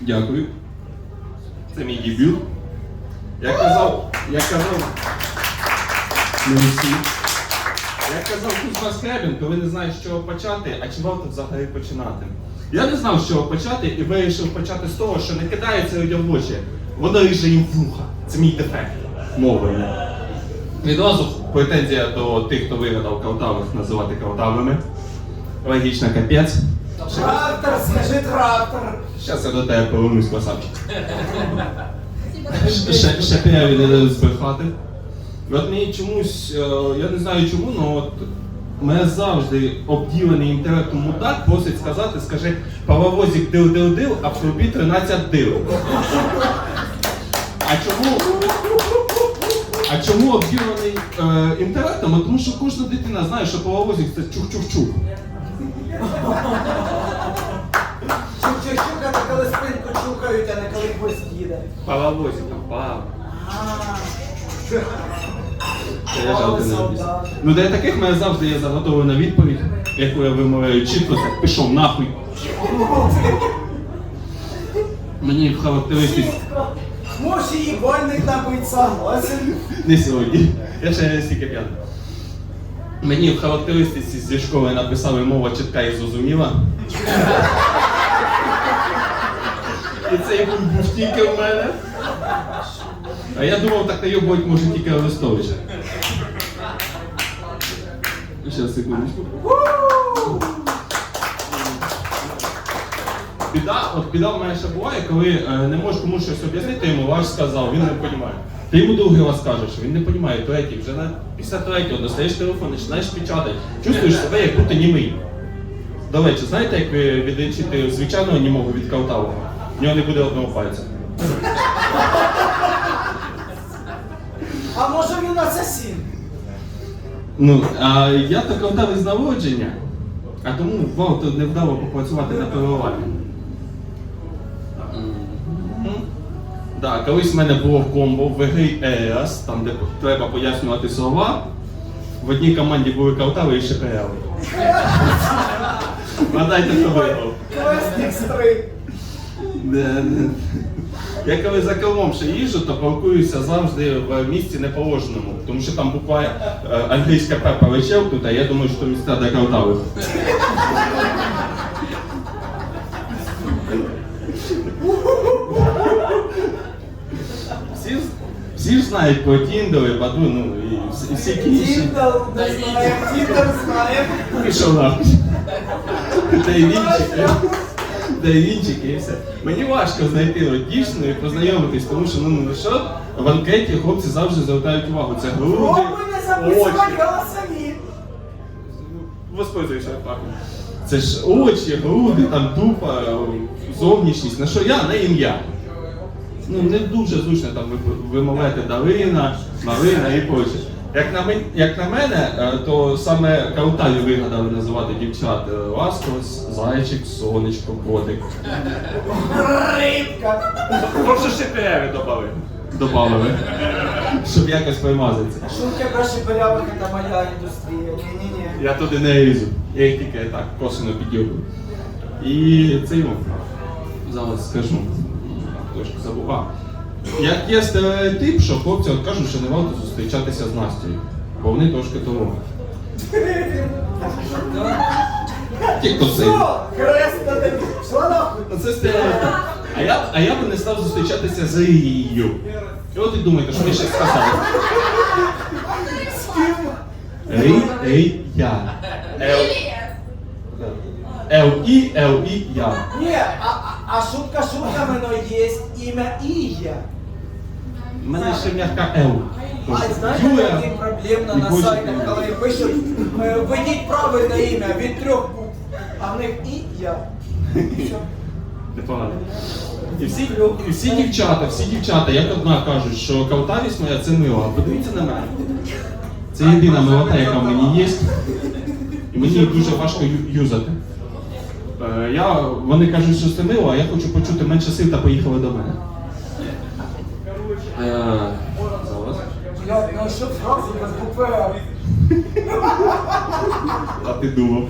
Дякую. Це мій дебют. Я казав, я казав. Я казав Кузьма Скрябін, коли не знаєш, з чого почати, а чи варто взагалі починати. Я не знав, з чого почати, і вирішив почати з того, що не кидається людям в очі. Воно ріже їм вуха. Це мій дефект мовлення. Відразу претензія до тих, хто вигадав калтавих, називати калтавими. Логічно, капець. Трактор, скажи трактор. Зараз я до тебе повернусь, красавчик. Ще, ще п'яві не збрехати. От мені чомусь, е, я не знаю чому, але от мене завжди обділений інтелектом мудак просить сказати, скажи, паровозик дил-дил-дил, а в трубі 13 дил. А чому? А чому обділений е, інтелектом? А Тому що кожна дитина знає, що паровозик це чух-чух-чух. Чук-чук-чук, коли спинку чукають, а не коли хвост їде. Паровозик, там, пав. Я жарти не. Ну для таких мене завжди є заготовлена відповідь, яку я вимовляю чітко, це пішов нахуй. Мені в характеристиці Може і больник набить, согласен. не сьогодні. Я ще не стільки п'яний. Мені в характеристиці зі школи написали мова чітка і зрозуміла. І це був тільки в мене. А я думав, так найобувати може тільки Арестовича. Ще секундочку. Біда, от біда в мене ще буває, коли е, не можеш комусь щось об'яснити, йому ваш сказав, він не розуміє. Ти йому другий раз кажеш, він не розуміє, третій, вже на, після третього достаєш телефон, починаєш печатати, чувствуєш себе, як будто німий. До речі, знаєте, як ви відлічити звичайного німого від калтавого? В нього не буде одного пальця. А може він асасін? Ну, а я то калтавий з народження, а тому варто невдало попрацювати на переливанні. Так, колись в мене було в комбо в грі ЕС, там де треба пояснювати слова. В одній команді були калтави і шепеяли. Гадайте. Не, не. Я коли за кермом ще їжджу, то паркуюся завжди в місці неположеному, тому що там буквально е, англійська пепа вечер тут, а я думаю, що місця для калтавих. Всі, ж- всі ж знають про Тіндер і Баду, ну і всі- всі інші. Тіндер не знає, Тіндер знає. Пішов нахуй. Та й вінчики. Та й вінчики і все. Мені важко знайти от дівчину і познайомитись, тому що ну не що в анкеті хлопці завжди звертають увагу. Це груди, Пробуй не записувати очі. голосові. Воспользуйся фактом. Це ж очі, груди, там дупа, зовнішність. На що я на ім'я. Ну не дуже зручно там вимовляти Дарина, Марина і проче. Як на, мен, як на мене, е, то саме Кауталі вигадали називати дівчат е, Ласкос, Зайчик, Сонечко, Котик. Рибка. Просто ще переві добавили. Добавили. Щоб якось примазатися. Шутки про шепелявих – це моя індустрія. Ні-ні-ні. Я туди не різу. Я їх тільки так косвенно підйобую. І це йому. Зараз скажу. Трошки забув. Як є стереотип, що хлопці от кажуть, що не варто зустрічатися з Настю. Бо вони трошки того. Ті, хто це. Це стереотип. А я, а я би не став зустрічатися з Рією. І от і думаєте, що ви ще сказали. Рі, Рі, я. Л, Л, І, Л, І, я. Ні, а, а, а шутка шутками, но є ім'я Ія. У мене ще м'яка Л. А знаєте, які проблемно на сайтах, коли пишуть, е, введіть правильне ім'я від трьох букв, а в них і я. Непогано. І всі, і всі дівчата, всі дівчата, як одна кажуть, що калтавість моя це мила. Подивіться на мене. Це єдина милота, яка в мені є. І мені її дуже важко юзати. Е, Я, вони кажуть, що це мило, а я хочу почути менше сил та поїхали до мене. Е, А? Ти думав.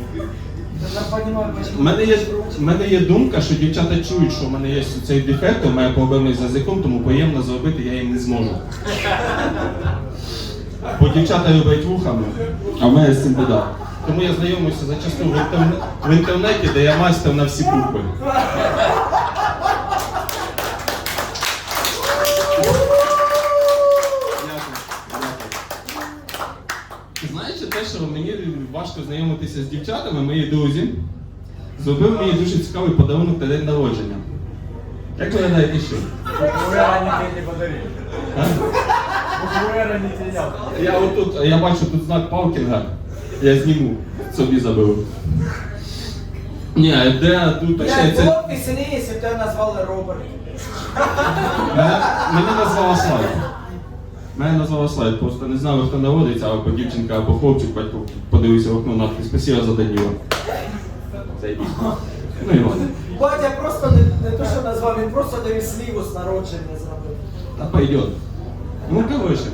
У мене є, мене є думка, що дівчата чують, що в мене є цей дефект, у мене проблеми з язиком, тому приємно зробити я їм не зможу. Бо дівчата люблять вухами, а в мене з цим біда. Тому я знайомився зачасту в, інтерне- в інтернеті, де я майстер на всі букви. Знаєте те, що мені важко знайомитися з дівчатами, мої друзі зробив мені дуже цікавий подарунок на день народження. Як ви гадаєте, що? Я отут, я бачу тут знак Палкінга. Я зніму, собі заберу. Ні, де тут Блядь, точніше, це було б б тебе назвали Роберт. мене, мене назвала слайд. Мене назвала слайд, просто не знали, хто народиться, або дівчинка, або хлопчик, батько подивився в окно надпис «Спасибо за Даніла. Заєбісь. Ну і ладно. Батя просто не, не то, що назвав, він просто дав сліву з народження зробив. Та пойдет. Ну, коротше.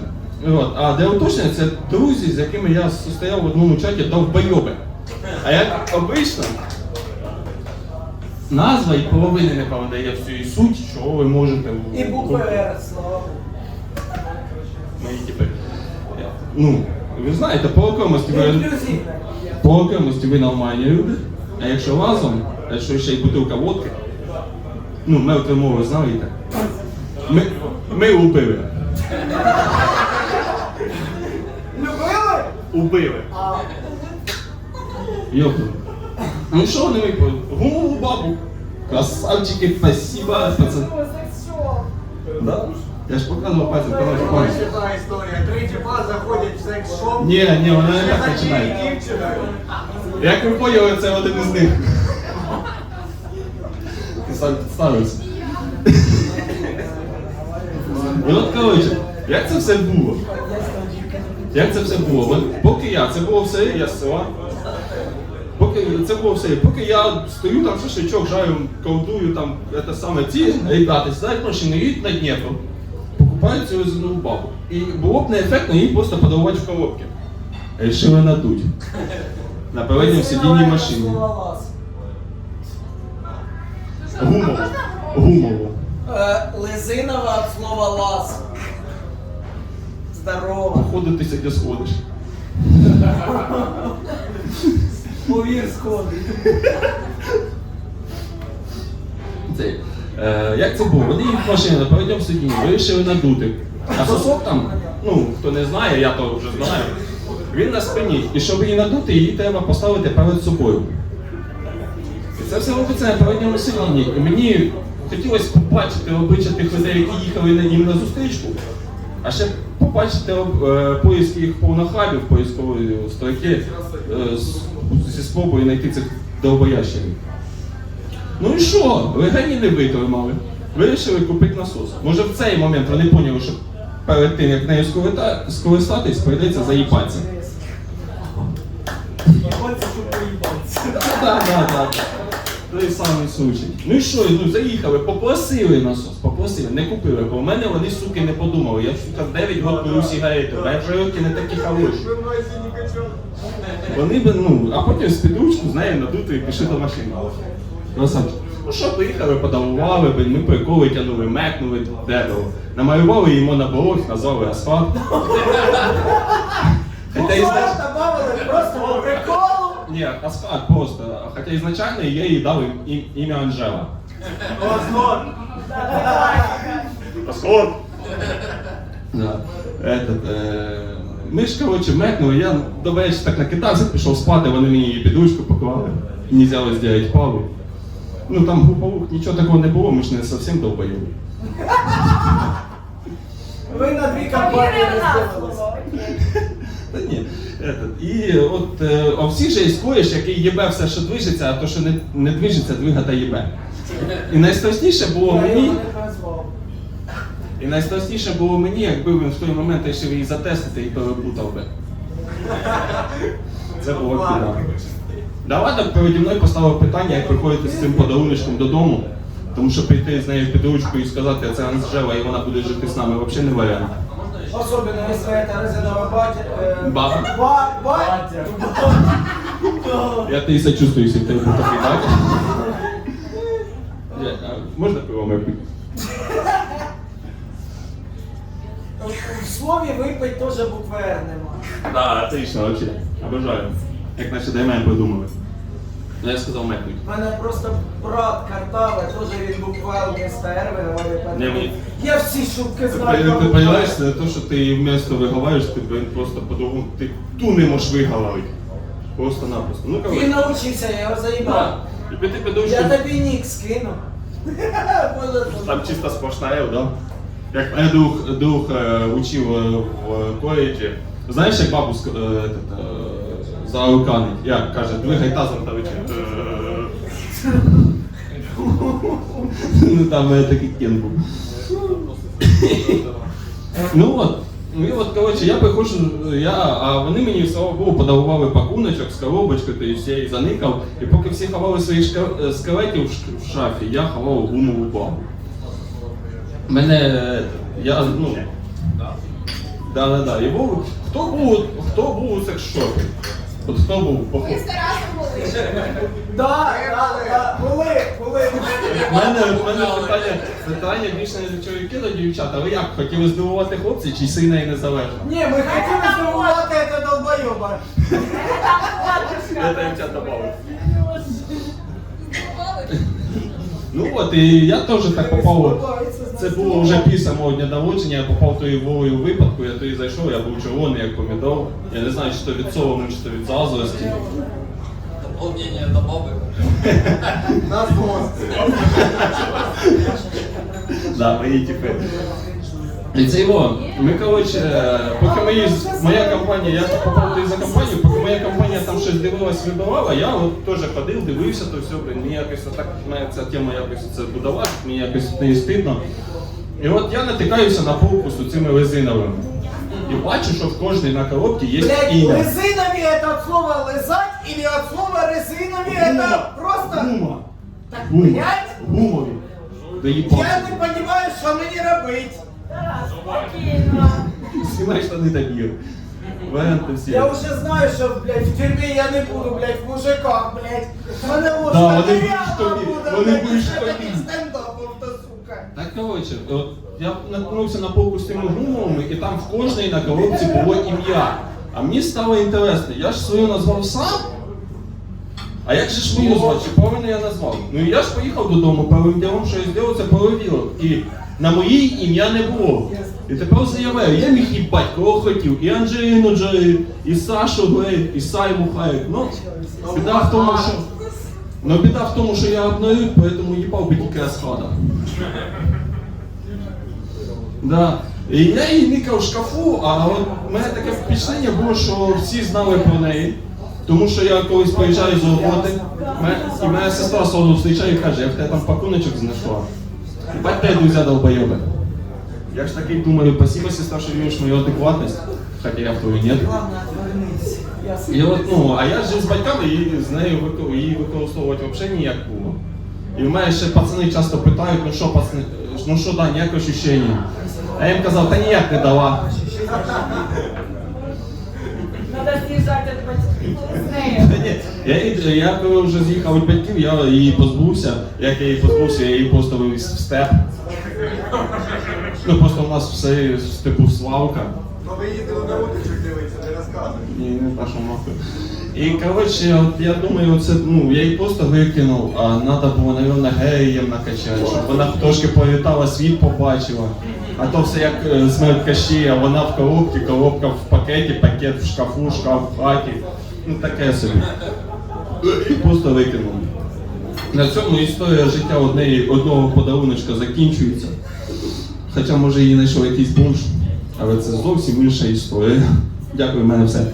От. А для уточнення, це друзі, з якими я стояв в одному чаті довбойоби. А як обично, назва і половини не передає всю і суть, що ви можете. І букви Р, слава. Мої типи. Ну, ви знаєте, по окремості ви. По окремості ви нормальні люди, а якщо разом, а якщо ще й бутилка водки, ну, мертву мову знаєте, ми, ми убили. Убили. А, Йопну. Ну що вони випали? Гумову бабу. Красавчики, спасибо, пацан. Да? Я ж показував пальцем, Ось пальцем. та історія. Три тіпа заходять в секс-шоп. Ні, ні, вона не так починає. дівчина. Як ви поняли, це один із них. Ти сам підставився. І от коротше, як це все було? Як це все було? Поки я, це було все, я з села. Поки це було все, поки я стою там шашличок, жарю, колдую там, це саме ці ребята сідають в машину, їдуть на Дніпро, покупають цю зелену бабу. І було б неефектно її просто подарувати в коробки. Рішили надуть. На передньому сидінні машини. Гумово. Гумово. Е, Лизинова слова лас. Здорово. Походу ти сьогодні сходиш. Повір сходи. Цей, е, як це було? Вони їдуть в машині на передньому сидінні, вирішили надути. А сосок там, ну, хто не знає, я то вже знаю. Він на спині. І щоб її надути, її треба поставити перед собою. І це все робиться на передньому сидінні. І мені хотілося побачити обличчя тих людей, які їхали на їм на зустрічку, а ще побачити е, поїзд їх повнохабів поїзкової строки е, зі спробою знайти цих довбоящиків. Ну і що? Легені не витримали. Вирішили купити насос. Може в цей момент вони поняли, що перед тим, як нею скористатись, прийдеться поїбатися. Так, так, так. Той самий случай. Ну і що, ну заїхали, попросили насос, попросили, не купили, бо в мене вони, суки, не подумали. Я сука 9 років пив сигарети, мене руки не такі хороші. Вони б, ну, а потім з підручку, з нею надути і пішли до машини. Красавчик. Ну що, поїхали, подарували, би, ми приколи тягнули, мекнули дерево. Намалювали йому на борозь, назвали асфальт. Хоча ізнач... Буква Ні, асфальт просто. Хоча ізначально я їй дав ім- ім'я Анжела. Озон. Асфальт! Да. Этот, е... Ми ж, коротше, мекнули, я до вечора так накидався, пішов спати, вони мені її під ручку поклали. Не взяли зробити пару. Ну там груповух нічого такого не було, ми ж не зовсім долбоєві. Ви на дві розділилися. Та ні. І от е, о всіх же є коїш, який їбе все, що движеться, а то, що не, не движеться, двига та їбе. І найстрашніше було мені. І найстрашніше було мені, якби він в той момент вирішив її затестити і переплутав би. Це було біда. Давай так переді мною поставив питання, як приходити з цим подаруночком додому. Тому що прийти з нею під ручку і сказати, це Анжела і вона буде жити з нами, взагалі не варіант. Особенно если это резиновая батя. э, Ба, ба, Батя. Я тобі сочувствую, в тебе був такий так. Я- а Можна пиво моє пити? В слові випить теж букви Р нема. Да, отлично, вообще. Обожаю. Як наші даймен придумали. Ну я сказав мекнуть. У мене просто брат Картаве, теж він букву Л вместо Р виговорив. Не, мені- Я всі шутки знаю. ти букву розумієш, це те, що ти вместо виговаєш, ти блин, просто по-другому, ти ту не можеш виговорити. Просто-напросто. Ну, Він навчився, я його заїбав. І ти підеш, Я тобі нік скину. Там чисто сплошна L, да? Як мене друг, друг е, учив е, в коледжі. Знаєш, як бабу ск- е, этот, е, зауканить? Як каже, двигай тазом та вечір. Ну там е, такий кен був. Ну от. Ну і от, коротше, я приходжу, я, а вони мені, слава Богу, подарували пакуночок з коробочкою, то я її заникав. І поки всі ховали своїх шка- е, скелетів в ш- в шафі, я ховав гумову бабу. Мене, е, я, ну, да, да, да. І був, хто був, хто був у секс-шопі? От хто був? Ми з Тарасом були. Да, да, да, були, були. У мене, у мене питання, питання більше не до чоловіків, до дівчат. А ви як, хотіли здивувати хлопців чи сильно і незалежно? Ні, ми хотіли здивувати це долбойоба. Я дівчат добавив. Ну от, і я теж так попав. Це було вже після мого дня народження, я попав тою вовою у випадку, я тоді зайшов, я був червоний, як помідор. Я не знаю, чи то від солому, чи то від заздрості. до баби. На злость. Да, мої типи. І це його. Ми, коротше, поки мої, моя компанія, я попав туди за компанію, поки моя компанія там щось дивилась, вибивала, я от теж ходив, дивився, то все, блін, мені якось так, мене ця тема якось це будова, мені якось не стидно. І от я натикаюся на полку з цими резиновими. І бачу, що в кожній на коробці є Блять, ім'я. резинові это от слова лизать или от слова резинові это просто... Гума. Так, Гума. блять, Гумові. Да я не понимаю, що мені робити. Знімай штани та біг. Варіанти всі. Я вже знаю, що, блядь, в тюрмі я не буду, блядь, в мужиках, блядь. Мене ложка Да, вони будуть штабі, вони блядь, будуть ще штабі. таких стендапів, то сука. Так, коротше, от я наткнувся на полку з тими гумовими, і там в кожній на коробці було ім'я. А мені стало інтересно, я ж свою назвав сам. А як же ж мою звати? Чи правильно я назвав? Ну і я ж поїхав додому, ділом, що я зробив, це перевірив. І на моїй ім'я не було. І тепер заявляю, я міг їбать, кого хотів. І Анджеліну Джолі, і Сашу Грей, і Сайму Хайек. Ну, біда в тому, що... Ну, біда в тому, що я обновив, поэтому їбав би тільки розклада. Да. І я її никав в шкафу, а от у мене таке впечатлення було, що всі знали про неї. Тому що я колись приїжджаю з роботи, і моя сестра зустрічає і каже, я в тебе там пакуночок знайшла. Бать тебе друзі долбойоби. Я ж такий думаю, спасибо, сестра, що віриш в мою адекватність, хоча я в твою нет. Отвернись. І от, ну, а я жив з батьками і з нею її використовувати взагалі ніяк було. І в мене ще пацани часто питають, ну що, пацани, ну що, да, ніяке ощущення. А я їм казав, та ніяк не дала. Надо з'їжджати до батьків. Та ні, я, її- я коли вже з'їхав від батьків, я її позбувся. Як я її позбувся, я її просто вивіз в степ. Ну просто у нас все типу свалка. Ну ви їздили на утичок дивитися, не розказуй. Ні, не та, що нахуй. І коротше, от я думаю, це, ну, я її просто викинув, а треба було, мабуть, геєм накачати, щоб вона трошки політала, світ побачила. А то все як е, смерть Кащія, вона в коробці, коробка в пакеті, пакет в шкафу, шкаф в хаті. Ну таке собі. І просто викинув. На цьому історія життя однієї, одного подаруночка закінчується. Хоча може її знайшов якийсь бомж, але це зовсім інша історія. Дякую, в мене все.